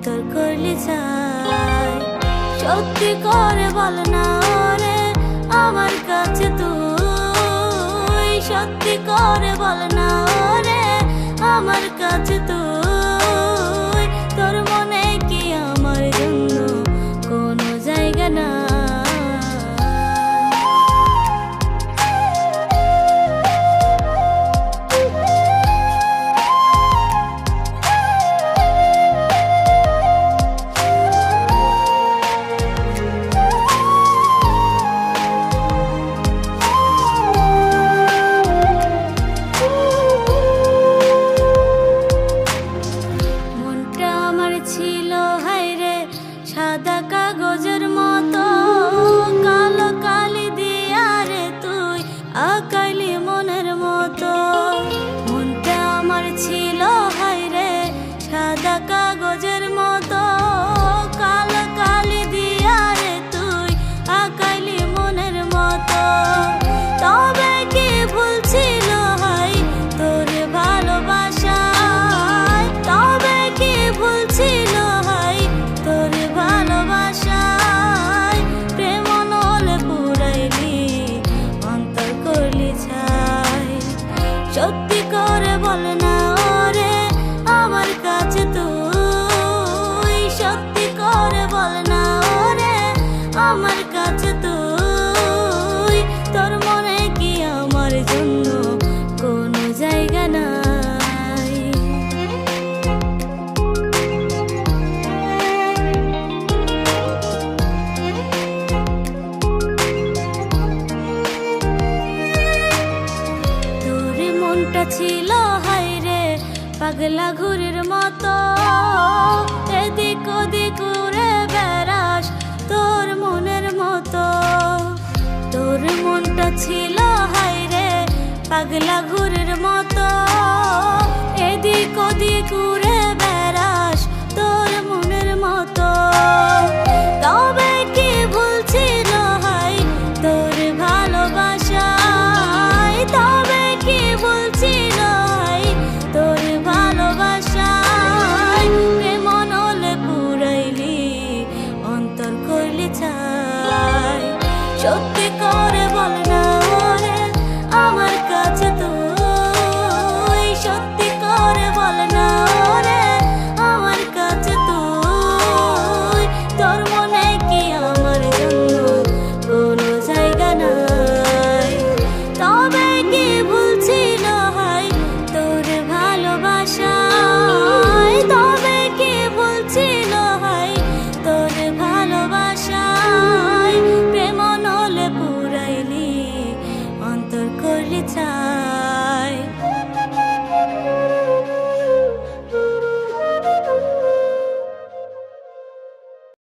অন্তর করলে চাই। সত্যি করে বল না রে আমার কাছে তুই। ছিল হাইরে পাগলা ঘুরের মতো। এদিক ওদিক উড়ে বেড়াস তোর মনের মতো। তোর মনটা ছিল হাইরে পাগলা ঘুরের মতো। এদিক ওদিক উড়ে Yo te.